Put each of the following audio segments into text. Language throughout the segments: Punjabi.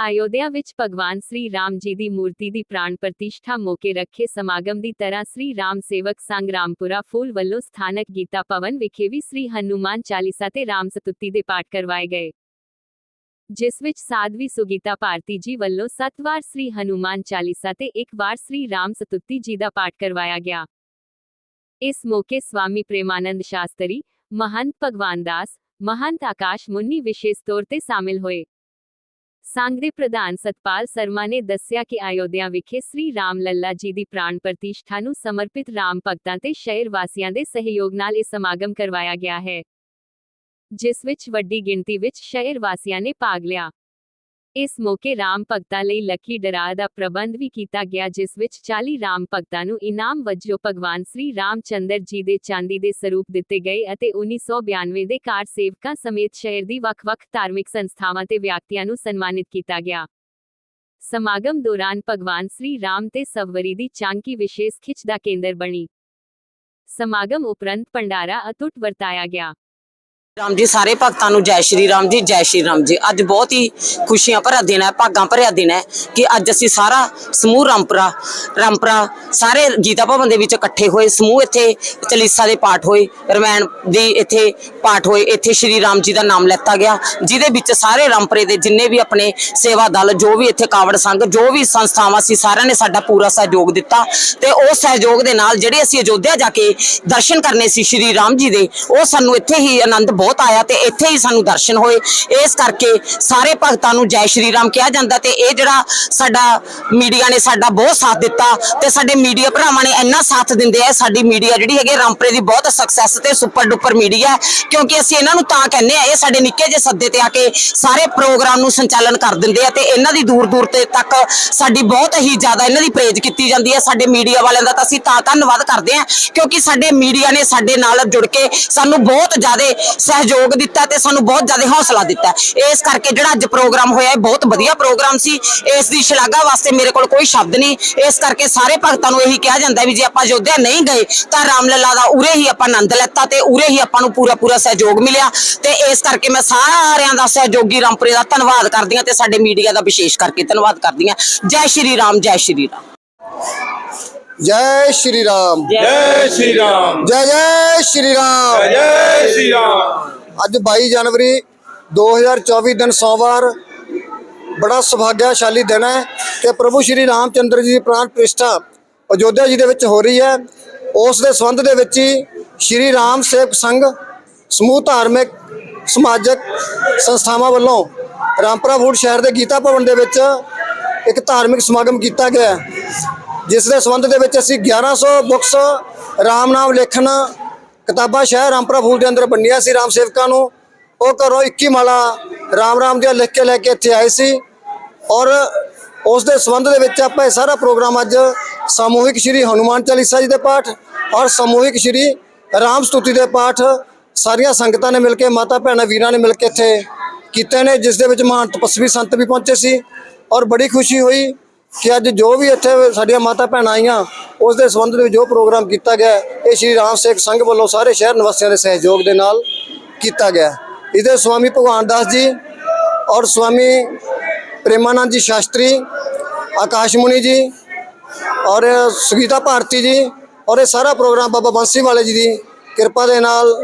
ਅਯੋਧਿਆ ਵਿੱਚ ਭਗਵਾਨ ਸ੍ਰੀ ਰਾਮ ਜੀ ਦੀ ਮੂਰਤੀ ਦੀ ਪ੍ਰਾਣ ਪ੍ਰਤਿਸ਼ਠਾ ਮੌਕੇ ਰੱਖੇ ਸਮਾਗਮ ਦੀ ਤਰ੍ਹਾਂ ਸ੍ਰੀ ਰਾਮ ਸੇਵਕ ਸੰਘ ਰਾਮਪੁਰਾ ਫੂਲ ਵੱਲੋਂ ਸਥਾਨਕ ਗੀਤਾ ਭਵਨ ਵਿਖੇ ਵੀ ਸ੍ਰੀ ਹਨੂਮਾਨ ਚਾਲੀਸਾ ਤੇ ਰਾਮ ਸਤੁਤੀ ਦੇ ਪਾਠ ਕਰਵਾਏ ਗਏ। ਜਿਸ ਵਿੱਚ ਸਾਧਵੀ ਸੁਗੀਤਾ ਭਾਰਤੀ ਜੀ ਵੱਲੋਂ ਸੱਤ ਵਾਰ ਸ੍ਰੀ ਹਨੂਮਾਨ ਚਾਲੀਸਾ ਤੇ ਇੱਕ ਵਾਰ ਸ੍ਰੀ ਰਾਮ ਸਤੁਤੀ ਜੀ ਦਾ ਪਾਠ ਕਰਵਾਇਆ ਗਿਆ। ਇਸ ਮੌਕੇ ਸਵਾਮੀ ਪ੍ਰੇਮਾਨੰਦ ਸ਼ਾਸਤਰੀ, ਮਹੰਤ ਭਗਵਾਨ ਦਾਸ, ਮਹੰਤ ਆਕਾਸ਼ ਮੁੰਨੀ ਵਿਸ਼ੇਸ਼ ਤੌਰ ਤੇ ਸ਼ਾਮਿਲ ਹੋਏ। ਸੰਘ ਦੇ ਪ੍ਰਧਾਨ ਸਤਪਾਲ ਸ਼ਰਮਾ ਨੇ ਦੱਸਿਆ ਕਿ ਅਯੋਧਿਆ ਵਿਖੇ ਸ੍ਰੀ ਰਾਮ ਲੱਲਾ ਜੀ ਦੀ ਪ੍ਰਾਣ ਪ੍ਰਤਿਸ਼ਠਾ ਨੂੰ ਸਮਰਪਿਤ ਰਾਮ ਭਗਤਾਂ ਤੇ ਸ਼ਹਿਰ ਵਾਸੀਆਂ ਦੇ ਸਹਿਯੋਗ ਨਾਲ ਇਹ ਸਮਾਗਮ ਕਰਵਾਇਆ ਗਿਆ ਹੈ, ਜਿਸ ਵਿੱਚ ਵੱਡੀ ਗਿਣਤੀ ਵਿੱਚ ਸ਼ਹਿਰ ਵਾਸੀਆਂ ਨੇ ਭਾਗ ਲਿਆ। ਇਸ ਮੌਕੇ ਰਾਮ ਭਗਤਾਂ ਲਈ ਲੱਕੀ ਡਰਾ ਦਾ ਪ੍ਰਬੰਧ ਵੀ ਕੀਤਾ ਗਿਆ, ਜਿਸ ਵਿੱਚ 40 ਰਾਮ ਭਗਤਾਂ ਨੂੰ ਇਨਾਮ ਵਜੋਂ ਭਗਵਾਨ ਸ੍ਰੀ ਰਾਮਚੰਦਰ ਜੀ ਦੇ ਚਾਂਦੀ ਦੇ ਸਰੂਪ ਦਿੱਤੇ ਗਏ ਅਤੇ 1992 ਦੇ ਕਾਰ ਸੇਵਕਾਂ ਸਮੇਤ ਸ਼ਹਿਰ ਦੀ ਵੱਖ-ਵੱਖ ਧਾਰਮਿਕ ਸੰਸਥਾਵਾਂ ਤੇ ਵਿਅਕਤੀਆਂ ਨੂੰ ਸਨਮਾਨਿਤ ਕੀਤਾ ਗਿਆ। ਸਮਾਗਮ ਦੌਰਾਨ ਭਗਵਾਨ ਸ੍ਰੀ ਰਾਮ ਤੇ ਸਵਰੀ ਦੀ ਚਾਂਕੀ ਵਿਸ਼ੇਸ਼ ਖਿੱਚ ਦਾ ਕੇਂਦਰ ਬਣੀ। ਸਮਾਗਮ ਉਪਰੰਤ ਭੰਡਾਰਾ ਅਤੁੱਟ ਵਰਤਾਇਆ ਗਿਆ। ਰਾਮ ਜੀ, ਸਾਰੇ ਭਗਤਾਂ ਨੂੰ ਜੈ ਸ਼੍ਰੀ ਰਾਮ ਜੀ, ਜੈ ਸ਼੍ਰੀ ਰਾਮ ਜੀ। ਅੱਜ ਬਹੁਤ ਹੀ ਖੁਸ਼ੀਆਂ ਭਰਿਆ ਦਿਨ ਹੈ, ਭਾਗਾਂ ਭਰਿਆ ਦਿਨ ਹੈ ਕਿ ਅੱਜ ਅਸੀਂ ਸਾਰਾ ਸਮੂਹ ਰਾਮਪੁਰਾ ਰਾਮਪੁਰਾ ਸਾਰੇ ਗੀਤਾ ਭਵਨ ਦੇ ਵਿੱਚ ਇਕੱਠੇ ਹੋਏ, ਸਮੂਹ ਇੱਥੇ ਚਲੀਸਾ ਦੇ ਪਾਠ ਹੋਏ, ਰਮਾਇਣ ਦੀ ਇੱਥੇ ਪਾਠ ਹੋਏ, ਇੱਥੇ ਸ਼੍ਰੀ ਰਾਮ ਜੀ ਦਾ ਨਾਮ ਲੈਤਾ ਗਿਆ, ਜਿਹਦੇ ਵਿੱਚ ਸਾਰੇ ਰਾਮਪੁਰੇ ਦੇ ਜਿੰਨੇ ਵੀ ਆਪਣੇ ਸੇਵਾ ਦਲ, ਜੋ ਵੀ ਇੱਥੇ ਕਾਵੜ ਸੰਘ, ਜੋ ਵੀ ਸੰਸਥਾਵਾਂ ਸੀ, ਸਾਰਿਆਂ ਨੇ ਸਾਡਾ ਪੂਰਾ ਸਹਿਯੋਗ ਦਿੱਤਾ ਤੇ ਉਹ ਸਹਿਯੋਗ ਦੇ ਨਾਲ ਜਿਹੜੇ ਅਸੀਂ ਅਯੋਧਿਆ ਜਾ ਕੇ ਦਰਸ਼ਨ ਕਰਨੇ ਸੀ ਸ਼੍ਰੀ ਰਾਮ ਜੀ ਦੇ, ਉਹ ਸਾਨੂੰ ਇੱਥੇ ਹੀ ਆਨੰਦ ਬਹੁਤ ਆਇਆ ਤੇ ਇੱਥੇ ਹੀ ਸਾਨੂੰ ਦਰਸ਼ਨ ਹੋਏ। ਇਸ ਕਰਕੇ ਸਾਰੇ ਭਗਤਾਂ ਨੂੰ ਜੈ ਸ਼੍ਰੀ ਰਾਮ ਕਿਹਾ ਜਾਂਦਾ ਤੇ ਇਹ ਜਿਹੜਾ ਸਾਡਾ ਮੀਡੀਆ ਨੇ ਸਾਡਾ ਬਹੁਤ ਸਾਥ ਦਿੱਤਾ ਤੇ ਸਾਡੇ ਮੀਡੀਆ ਭਰਾਵਾਂ ਨੇ ਇੰਨਾ ਸਾਥ ਦਿੰਦੇ ਆ, ਸਾਡੀ ਮੀਡੀਆ ਜਿਹੜੀ ਹੈਗੀ ਰਾਮਪੁਰੇ ਦੀ ਬਹੁਤ ਸਕਸੈਸ ਤੇ ਸੁਪਰ ਡੁਪਰ ਮੀਡੀਆ ਕਿਉਂਕਿ ਅਸੀਂ ਇਹਨਾਂ ਨੂੰ ਤਾਂ ਕਹਿੰਦੇ ਆ, ਇਹ ਸਾਡੇ ਨਿੱਕੇ ਜਿਹੇ ਸੱਦੇ ਤੇ ਆ ਕੇ ਸਾਰੇ ਪ੍ਰੋਗਰਾਮ ਨੂੰ ਸੰਚਾਲਨ ਕਰ ਦਿੰਦੇ ਆ ਤੇ ਇਹਨਾਂ ਦੀ ਦੂਰ ਦੂਰ ਤੇ ਤੱਕ ਸਾਡੀ ਬਹੁਤ ਹੀ ਜ਼ਿਆਦਾ ਇਹਨਾਂ ਦੀ ਪ੍ਰੇਜ ਕੀਤੀ ਜਾਂਦੀ ਹੈ। ਸਾਡੇ ਮੀਡੀਆ ਵਾਲਿਆਂ ਦਾ ਤਾਂ ਅਸੀਂ ਤਾਂ ਧੰਨਵਾਦ ਕਰਦੇ ਹਾਂ ਕਿਉਂਕਿ ਸਾਡੇ ਮੀਡੀਆ ਨੇ ਸਾਡੇ ਨਾਲ ਜੁੜ ਕੇ ਸਾਨੂੰ ਬਹੁਤ ਜ਼ਿਆਦਾ ਸਹਿਯੋਗ ਦਿੱਤਾ ਤੇ ਸਾਨੂੰ ਬਹੁਤ ਜ਼ਿਆਦਾ ਹੌਸਲਾ ਦਿੱਤਾ। ਇਸ ਕਰਕੇ ਜਿਹੜਾ ਅੱਜ ਪ੍ਰੋਗਰਾਮ ਹੋਇਆ, ਇਹ ਬਹੁਤ ਵਧੀਆ ਪ੍ਰੋਗਰਾਮ ਸੀ। ਇਸ ਦੀ ਸ਼ਲਾਘਾ ਵਾਸਤੇ ਮੇਰੇ ਕੋਲ ਕੋਈ ਸ਼ਬਦ ਨਹੀਂ। ਇਸ ਕਰਕੇ ਸਾਰੇ ਭਗਤਾਂ ਨੂੰ ਇਹੀ ਕਿਹਾ ਜਾਂਦਾ ਵੀ ਜੇ ਆਪਾਂ ਅਯੋਧਿਆ ਨਹੀਂ ਗਏ, ਤਾਂ ਰਾਮਲਲਾ ਦਾ ਉਰੇ ਹੀ ਆਪਾਂ ਆਨੰਦ ਲੈਤਾ ਤੇ ਉਰੇ ਹੀ ਆਪਾਂ ਨੂੰ ਪੂਰਾ ਪੂਰਾ ਸਹਿਯੋਗ ਮਿਲਿਆ। ਤੇ ਇਸ ਕਰਕੇ ਮੈਂ ਸਾਰਿਆਂ ਦਾ ਸਹਿਯੋਗੀ ਰਾਮਪੁਰੇ ਦਾ ਧੰਨਵਾਦ ਕਰਦੀ ਹਾਂ ਤੇ ਸਾਡੇ ਮੀਡੀਆ ਦਾ ਵਿਸ਼ੇਸ਼ ਕਰਕੇ ਧੰਨਵਾਦ ਕਰਦੀ ਹਾਂ। ਜੈ ਸ਼੍ਰੀ ਰਾਮ, ਜੈ ਸ਼੍ਰੀ ਰਾਮ। ਜੈ ਸ਼੍ਰੀ ਰਾਮ ਜੈ ਸ਼੍ਰੀ ਰਾਮ ਜੈ ਜੈ ਸ਼੍ਰੀ ਰਾਮ ਜੈ ਸ਼੍ਰੀ ਰਾਮ ਅੱਜ 22 ਜਨਵਰੀ 2024 ਦਿਨ ਸੋਮਵਾਰ ਬੜਾ ਸੁਭਾਗਿਆਸ਼ਾਲੀ ਦਿਨ ਹੈ ਕਿ ਪ੍ਰਭੂ ਸ਼੍ਰੀ ਰਾਮਚੰਦਰ ਜੀ ਦੀ ਪ੍ਰਾਣ ਪ੍ਰਤਿਸ਼ਠਾ ਅਯੋਧਿਆ ਜੀ ਦੇ ਵਿੱਚ ਹੋ ਰਹੀ ਹੈ ਉਸ ਦੇ ਸੰਬੰਧ ਦੇ ਵਿੱਚ ਹੀ ਸ਼੍ਰੀ ਰਾਮ ਸੇਵਕ ਸੰਘ ਸਮੂਹ ਧਾਰਮਿਕ ਸਮਾਜਿਕ ਸੰਸਥਾਵਾਂ ਵੱਲੋਂ ਰਾਮਪੁਰਾ ਫੂਡ ਸ਼ਹਿਰ ਦੇ ਗੀਤਾ ਭਵਨ ਦੇ ਵਿੱਚ ਇੱਕ ਧਾਰਮਿਕ ਸਮਾਗਮ ਕੀਤਾ ਗਿਆ ਜਿਸ ਦੇ ਸੰਬੰਧ ਦੇ ਵਿੱਚ ਅਸੀਂ 1100 ਬੁੱਕਸ ਰਾਮ ਨਾਮ ਲਿਖਣ ਕਿਤਾਬਾਂ ਸ਼ਹਿਰ ਰਾਮਪੁਰਾ ਫੂਲ ਦੇ ਅੰਦਰ ਵੰਡੀਆਂ ਸੀ ਰਾਮ ਸੇਵਕਾਂ ਨੂੰ। ਉਹ ਘਰੋਂ 21 ਮਾਲਾ ਰਾਮ ਰਾਮ ਦੀਆਂ ਲਿਖ ਕੇ ਲੈ ਕੇ ਇੱਥੇ ਆਏ ਸੀ। ਔਰ ਉਸ ਦੇ ਸੰਬੰਧ ਦੇ ਵਿੱਚ ਆਪਾਂ ਇਹ ਸਾਰਾ ਪ੍ਰੋਗਰਾਮ ਅੱਜ ਸਮੂਹਿਕ ਸ਼੍ਰੀ ਹਨੂਮਾਨ ਚਾਲੀਸਾ ਜੀ ਦੇ ਪਾਠ ਔਰ ਸਮੂਹਿਕ ਸ਼੍ਰੀ ਰਾਮ ਸਤੁਤੀ ਦੇ ਪਾਠ ਸਾਰੀਆਂ ਸੰਗਤਾਂ ਨੇ ਮਿਲ ਕੇ, ਮਾਤਾ ਭੈਣਾਂ ਵੀਰਾਂ ਨੇ ਮਿਲ ਕੇ ਇੱਥੇ ਕੀਤੇ ਨੇ, ਜਿਸ ਦੇ ਵਿੱਚ ਮਹਾਨ ਤਪਸਵੀ ਸੰਤ ਵੀ ਪਹੁੰਚੇ ਸੀ। ਔਰ ਬੜੀ ਖੁਸ਼ੀ ਹੋਈ ਕਿ ਅੱਜ ਜੋ ਵੀ ਇੱਥੇ ਸਾਡੀਆਂ ਮਾਤਾ ਭੈਣਾਂ ਆਈਆਂ, ਉਸ ਦੇ ਸੰਬੰਧ ਵਿੱਚ ਜੋ ਪ੍ਰੋਗਰਾਮ ਕੀਤਾ ਗਿਆ ਇਹ ਸ਼੍ਰੀ ਰਾਮ ਸੇਖ ਸੰਘ ਵੱਲੋਂ ਸਾਰੇ ਸ਼ਹਿਰ ਨਿਵਾਸੀਆਂ ਦੇ ਸਹਿਯੋਗ ਦੇ ਨਾਲ ਕੀਤਾ ਗਿਆ ਇਹਦੇ ਸਵਾਮੀ ਭਗਵਾਨ ਦਾਸ ਜੀ ਔਰ ਸਵਾਮੀ ਪ੍ਰੇਮਾਨੰਦ ਜੀ ਸ਼ਾਸਤਰੀ, ਆਕਾਸ਼ ਮੁਨੀ ਜੀ ਔਰ ਸੁਗੀਤਾ ਭਾਰਤੀ ਜੀ ਔਰ ਇਹ ਸਾਰਾ ਪ੍ਰੋਗਰਾਮ ਬਾਬਾ ਬੰਸੀ ਵਾਲੇ ਜੀ ਦੀ ਕਿਰਪਾ ਦੇ ਨਾਲ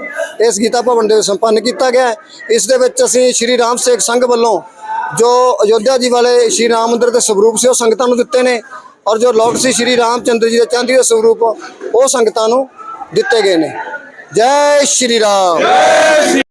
ਇਸ ਗੀਤਾ ਭਵਨ ਦੇ ਸੰਪੰਨ ਕੀਤਾ ਗਿਆ ਇਸ ਦੇ ਵਿੱਚ ਅਸੀਂ ਸ਼੍ਰੀ ਰਾਮ ਸੇਖ ਸੰਘ ਵੱਲੋਂ ਜੋ ਅਯੋਧਿਆ ਜੀ ਵਾਲੇ ਸ਼੍ਰੀ ਰਾਮ ਮੰਦਿਰ ਦੇ ਸਰੂਪ ਸੀ, ਉਹ ਸੰਗਤਾਂ ਨੂੰ ਦਿੱਤੇ ਨੇ ਔਰ ਜੋ ਲੋਕ ਸੀ, ਸ਼੍ਰੀ ਰਾਮ ਚੰਦਰ ਜੀ ਦੇ ਚਾਂਦੀ ਦੇ ਸਰੂਪ, ਉਹ ਸੰਗਤਾਂ ਨੂੰ ਦਿੱਤੇ ਗਏ ਨੇ। ਜੈ ਸ਼੍ਰੀ ਰਾਮ।